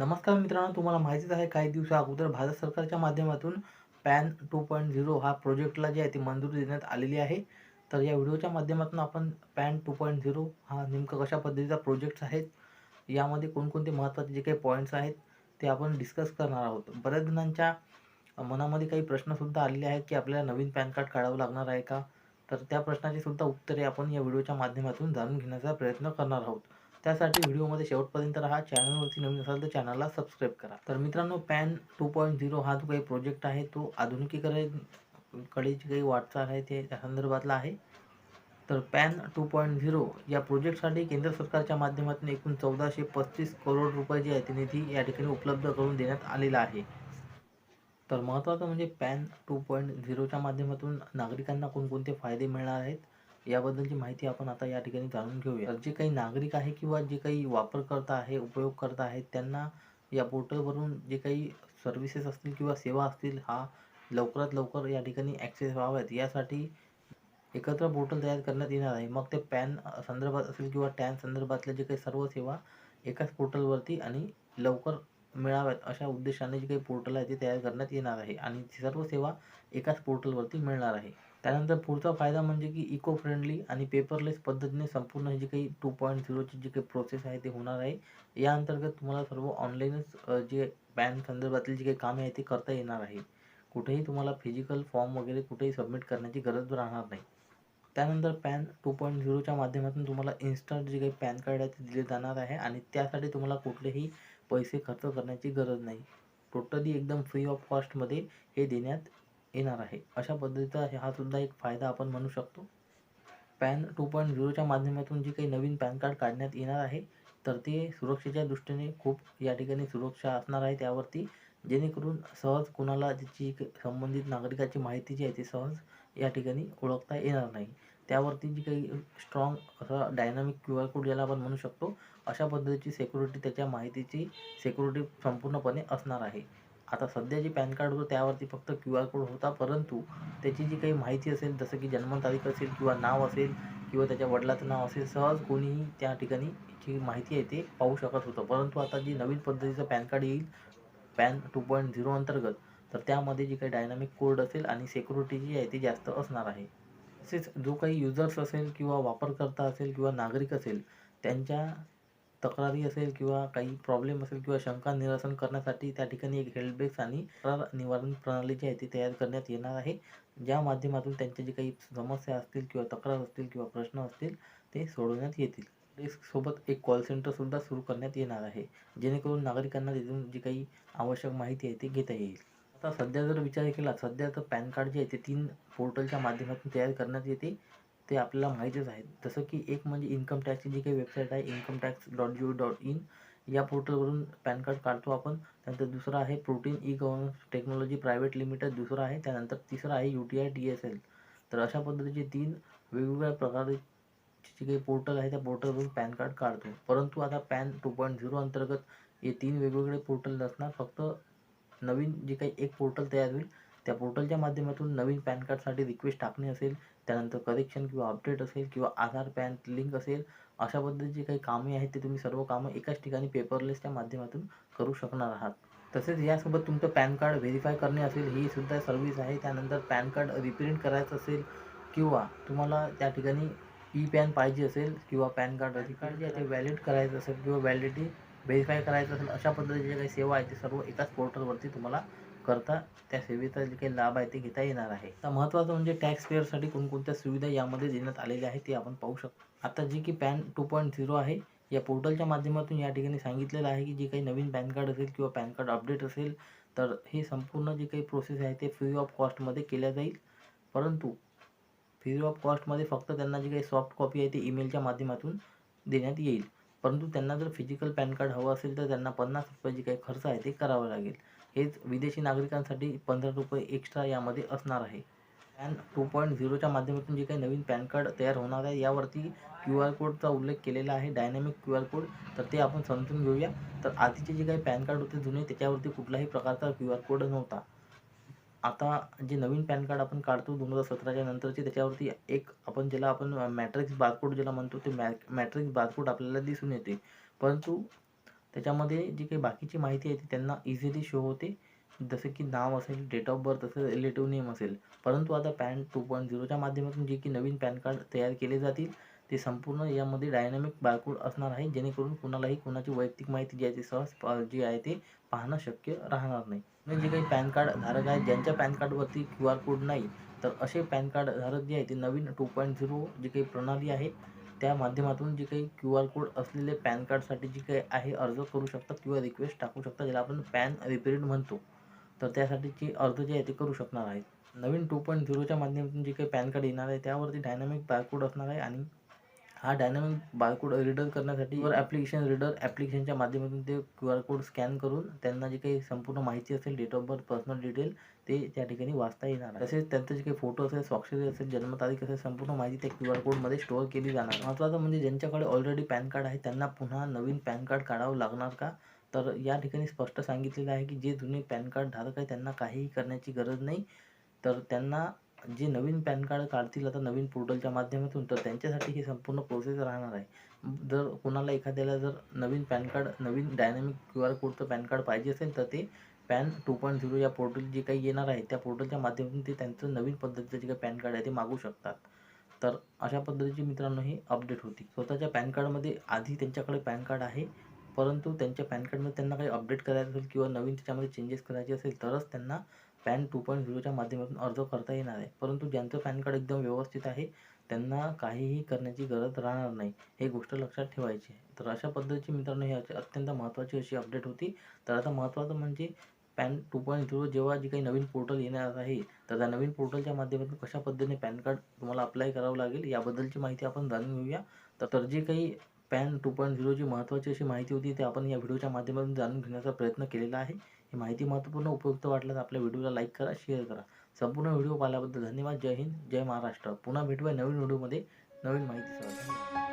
नमस्कार मित्रांनो तुम्हाला माहितीच आहे काही दिवसा अगोदर भारत सरकारच्या माध्यमातून पॅन टू पॉईंट झिरो हा प्रोजेक्टला जे आहे ती मंजुरी देण्यात आलेली आहे. तर या व्हिडिओच्या माध्यमातून आपण पॅन टू पॉईंट झिरो हा नेमकं कशा पद्धतीचा प्रोजेक्ट्स आहेत यामध्ये कोणकोणते महत्त्वाचे जे काही पॉईंट्स आहेत ते आपण डिस्कस करणार आहोत. बऱ्याच जणांच्या मनामध्ये काही प्रश्नसुद्धा आलेले आहेत की आपल्याला नवीन पॅन कार्ड काढावं लागणार आहे का? तर त्या प्रश्नाची सुद्धा उत्तरे आपण या व्हिडिओच्या माध्यमातून जाणून घेण्याचा प्रयत्न करणार आहोत. त्यासाठी व्हिडिओमध्ये शेवटपर्यंत राहा. चॅनलवरती नवीन असाल तर चॅनलला सबस्क्राईब करा. तर मित्रांनो पॅन टू पॉईंट झिरो हा जो काही प्रोजेक्ट आहे तो आधुनिकीकरणकडे जी काही वाटचाल आहे ते त्या संदर्भातला आहे. तर पॅन टू पॉईंट झिरो या प्रोजेक्टसाठी केंद्र सरकारच्या माध्यमातून एकूण चौदाशे पस्तीस करोड रुपये जे आहे ते निधी या ठिकाणी उपलब्ध करून देण्यात आलेला आहे. तर महत्त्वाचं म्हणजे पॅन टू पॉईंट झिरोच्या माध्यमातून नागरिकांना कोणकोणते फायदे मिळणार आहेत? याबद्दलची माहिती आपण आता या ठिकाणी जाणून घेऊया. जे काही नागरिक आहे किंवा जे काही वापरकर्ता आहे उपयोगकर्ता आहेत त्यांना या पोर्टलवरून जे काही सर्व्हिसेस असतील किंवा सेवा असतील हा लवकरात लवकर या ठिकाणी ॲक्सेस व्हाव्यात यासाठी एकत्र पोर्टल तयार करण्यात येणार आहे. मग ते पॅन संदर्भात असेल किंवा टॅन संदर्भातल्या जे काही सर्व सेवा एकाच पोर्टलवरती आणि लवकर मिळाव्यात अशा उद्देशाने जे काही पोर्टल आहे ते तयार करण्यात येणार आहे आणि सर्व सेवा एकाच पोर्टलवरती मिळणार आहे. त्यानंतर पुढचा फायदा म्हणजे की इको फ्रेंडली आणि पेपरलेस पद्धतीने संपूर्ण जी काही टू पॉईंट झिरोची जी काही प्रोसेस आहे ते होणार आहे. या अंतर्गत तुम्हाला सर्व ऑनलाईनच जे पॅन संदर्भातली जी काही कामे आहे ते करता येणार आहे. कुठेही तुम्हाला फिजिकल फॉर्म वगैरे कुठेही सबमिट करण्याची गरज राहणार नाही. त्यानंतर पॅन टू पॉईंट झिरोच्या माध्यमातून तुम्हाला इन्स्टंट जे काही पॅन कार्ड आहे ते दिले जाणार आहे आणि त्यासाठी तुम्हाला कुठलेही पैसे खर्च करण्याची गरज नाही. टोटली एकदम फ्री ऑफ कॉस्टमध्ये हे देण्यात येणार आहे. अशा पद्धतीचा हा सुद्धा एक फायदा आपण म्हणू शकतो. पॅन टू पॉईंट झिरोच्या माध्यमातून जे काही नवीन पॅन कार्ड काढण्यात येणार आहे तर ते सुरक्षेच्या दृष्टीने खूप या ठिकाणी सुरक्षा असणार आहे त्यावरती. जेणेकरून सहज कुणाला त्याची संबंधित नागरिकाची माहिती जी आहे ती सहज या ठिकाणी ओळखता येणार नाही. त्यावरती जी काही स्ट्रॉंग असा डायनामिक क्यू आर कोड ज्याला आपण म्हणू शकतो अशा पद्धतीची सेक्युरिटी त्याच्या माहितीची सेक्युरिटी संपूर्णपणे असणार आहे. आता सध्या जे पॅन कार्ड होतं त्यावरती फक्त क्यू आर कोड होता परंतु त्याची जी काही माहिती असेल जसं की जन्मतारीख असेल किंवा नाव असेल किंवा त्याच्या वडिलाचं नाव असेल सहज कोणीही त्या ठिकाणी जी माहिती आहे ते पाहू शकत होतं. परंतु आता जी नवीन पद्धतीचं पॅन कार्ड येईल पॅन टू पॉईंट झिरो अंतर्गत तर त्यामध्ये जी काही डायनामिक कोड असेल आणि सेक्युरिटी जी आहे ती जास्त असणार आहे. तसेच जो काही युजर्स असेल किंवा वापरकर्ता असेल किंवा नागरिक असेल त्यांच्या तक्रारी असेल किंवा काही प्रॉब्लेम असेल किंवा शंका निरसन करण्यासाठी त्या ठिकाणी एक हेल्पडेस्क आणि तक्रार निवारण प्रणाली जी आहे ती तयार करण्यात येणार आहे. ज्या माध्यमातून त्यांच्या जे काही समस्या असतील किंवा तक्रार असतील किंवा प्रश्न असतील ते सोडवण्यात येतील. डेस्कसोबत एक कॉल सेंटरसुद्धा सुरू करण्यात येणार आहे. जेणेकरून नागरिकांना तिथून जी काही आवश्यक माहिती आहे ती घेता येईल. आता सध्या जर विचार केला सध्या तर पॅन कार्ड जे आहे ते तीन पोर्टलच्या माध्यमातून तयार करण्यात येते. ते आपल्याला माहितीच आहे जसं की एक म्हणजे इन्कम टॅक्सची जी काही वेबसाईट आहे income tax dot G O dot in या पोर्टलवरून पॅन कार्ड काढतो आपण. त्यानंतर दुसरं आहे Protean e governance technology private limited दुसरं आहे. त्यानंतर तिसरा आहे U T I T S L तर अशा पद्धतीचे तीन वेगवेगळ्या प्रकारे जे काही पोर्टल आहे त्या पोर्टलवरून पॅन कार्ड काढतो. परंतु आता पॅन टू पॉईंट झिरो अंतर्गत हे तीन वेगवेगळे पोर्टल नसणार फक्त नवीन जे काही एक पोर्टल तयार होईल त्या पोर्टलच्या माध्यमातून नवीन पॅन कार्डसाठी रिक्वेस्ट टाकणे असेल त्यानंतर करेक्शन किंवा अपडेट असेल किंवा आधार पॅन लिंक असेल अशा पद्धतीची काही कामे आहेत ते तुम्ही सर्व कामं एकाच ठिकाणी पेपरलेसच्या माध्यमातून करू शकणार आहात. तसेच यासोबत तुमचं पॅन कार्ड व्हेरीफाय करणे असेल ही सुद्धा सर्व्हिस आहे. त्यानंतर पॅन कार्ड रिप्रिंट करायचं असेल किंवा तुम्हाला त्या ठिकाणी ई पॅन पाहिजे असेल किंवा पॅन कार्ड कार्ड जे आहे ते व्हॅलिड करायचं असेल किंवा व्हॅलिडिटी व्हेरीफाय करायचं असेल अशा पद्धतीच्या काही सेवा आहेत ते सर्व एकाच पोर्टलवरती तुम्हाला करता त्या सेवेचा जे काही लाभ आहे ते घेता येणार आहे. आता महत्त्वाचं म्हणजे टॅक्स पेअरसाठी कोणकोणत्या सुविधा यामध्ये देण्यात आलेल्या आहेत ते आपण पाहू शकतो. आता जी की पॅन टू पॉईंट झिरो आहे या पोर्टलच्या माध्यमातून या ठिकाणी सांगितलेलं आहे की जे काही नवीन पॅन कार्ड असेल किंवा पॅन कार्ड अपडेट असेल तर हे संपूर्ण जे काही प्रोसेस आहे ते फ्री ऑफ कॉस्टमध्ये केल्या जाईल. परंतु फ्री ऑफ कॉस्टमध्ये फक्त त्यांना जी काही सॉफ्ट कॉपी आहे ती ईमेलच्या माध्यमातून देण्यात येईल. परंतु त्यांना जर फिजिकल पॅन कार्ड हवं असेल तर त्यांना पन्नास रुपये जे काही खर्च आहे ते करावं लागेल. हेच विदेशी नागरिकांसाठी पंधरा रुपये एक्स्ट्रा यामध्ये असणार आहे. पॅन टू पॉईंट झिरोच्या माध्यमातून जे काही नवीन पॅन कार्ड तयार होणार आहे यावरती क्यू आर कोडचा उल्लेख केलेला आहे. डायनॅमिक क्यू आर कोड तर ते आपण समजून घेऊया. तर आधीचे जे काही पॅन कार्ड होते जुने त्याच्यावरती कुठलाही प्रकारचा क्यू आर कोड नव्हता. आता जे नवीन पॅन कार्ड आपण काढतो दोन हजार सतराच्या नंतरचे त्याच्यावरती एक आपण ज्याला आपण मॅट्रिक्स बारकोड ज्याला म्हणतो ते मॅ मॅट्रिक्स बारकोड आपल्याला दिसून येते. परंतु त्याच्यामध्ये जी काही बाकीची माहिती आहे ती त्यांना इझिली शो होते. जसे की नाव असेल डेट ऑफ बर्थ असेल रिलेटिव्ह नेम असेल. परंतु आता पॅन टू पॉईंट झिरोच्या माध्यमातून जे की नवीन पॅन कार्ड तयार केले जातील ते संपूर्ण यामध्ये डायनॅमिक बारकोड असणार आहे. जेणेकरून कुणालाही कुणाची वैयक्तिक माहिती जी आहे ती सहज जी आहे ते पाहणं शक्य राहणार नाही. म्हणजे जे काही पॅन कार्ड धारक आहेत ज्यांच्या पॅन कार्डवरती क्यू आर कोड नाही तर असे पॅन कार्ड धारक जे आहे ते नवीन टू पॉईंट झिरो जी काही प्रणाली आहे त्या माध्यमातून जे काही क्यू आर कोड असलेले पॅन कार्डसाठी जी काही आहे अर्ज करू शकतात किंवा रिक्वेस्ट टाकू शकतात ज्याला आपण पॅन रिपेरिड म्हणतो तर त्यासाठीची अर्ज जे आहे ते करू शकणार आहेत. नवीन टू पॉईंट झिरोच्या माध्यमातून जे काही पॅन कार्ड येणार आहे त्यावरती डायनॅमिक बारकोड असणार आहे आणि हा डायनॅमिक बारकोड रीडर करण्यासाठी वर ॲप्लिकेशन रीडर ॲप्लिकेशनच्या माध्यमातून ते क्यू आर कोड स्कॅन करून त्यांना जे काही संपूर्ण माहिती असेल date of birth personal detail ते त्या ठिकाणी वाचता येणार आहे. तसेच त्यांचे जे काही फोटो असेल स्वाक्षरी असेल जन्मतारीख असेल संपूर्ण माहिती त्या क्यू आर कोडमध्ये स्टोअर केली जाणार. महत्त्वाचं म्हणजे ज्यांच्याकडे ऑलरेडी पॅन कार्ड आहे त्यांना पुन्हा नवीन पॅन कार्ड काढावं लागणार का? तर या ठिकाणी स्पष्ट सांगितलेलं आहे की जे जुने पॅन कार्ड धारक आहे त्यांना काहीही करण्याची गरज नाही. तर त्यांना जे नवीन पॅन कार्ड काढतील आता नवीन पोर्टलच्या माध्यमातून तर त्यांच्यासाठी ही संपूर्ण प्रोसेस राहणार आहे. जर कोणाला एखाद्याला जर नवीन पॅन कार्ड नवीन डायनॅमिक क्यू आर कोडचं पॅन कार्ड पाहिजे असेल तर ते पॅन टू पॉईंट झिरो या पोर्टल जे काही येणार आहे त्या पोर्टलच्या माध्यमातून ते त्यांचं नवीन पद्धतीचं जे काही पॅन कार्ड आहे ते मागू शकतात. तर अशा पद्धतीची मित्रांनो ही अपडेट होती. स्वतःच्या पॅन कार्डमध्ये आधी त्यांच्याकडे पॅन कार्ड आहे परंतु त्यांच्या पॅन कार्डमध्ये त्यांना काही अपडेट करायचं असेल किंवा नवीन त्याच्यामध्ये चेंजेस करायचे असेल तरच त्यांना पॅन टू पॉईंट झिरोच्या माध्यमातून अर्ज करता येणार आहे. परंतु ज्यांचं पॅन कार्ड एकदम व्यवस्थित आहे त्यांना काहीही करण्याची गरज राहणार नाही हे गोष्ट लक्षात ठेवायची आहे. तर अशा पद्धतीची मित्रांनो ही अत्यंत महत्त्वाची अशी अपडेट होती. तर आता महत्त्वाचं म्हणजे पॅन टू पॉईंट झिरो जेव्हा जी काही नवीन पोर्टल येणार आहे तर त्या नवीन पोर्टलच्या माध्यमातून कशा पद्धतीने पॅन कार्ड तुम्हाला अप्लाय करावं लागेल याबद्दलची माहिती आपण जाणून घेऊया. तर तर जे काही पॅन टू पॉईंट झिरोची महत्त्वाची अशी माहिती होती ते आपण या व्हिडिओच्या माध्यमातून जाणून घेण्याचा प्रयत्न केलेला आहे. ही माहिती महत्त्वपूर्ण उपयुक्त वाटल्यास आपल्या व्हिडिओला लाईक करा शेअर करा. संपूर्ण व्हिडिओ पाहिल्याबद्दल धन्यवाद. जय हिंद जय महाराष्ट्र. पुन्हा भेटूया नवीन व्हिडिओमध्ये. नवीन माहितीसह धन्यवाद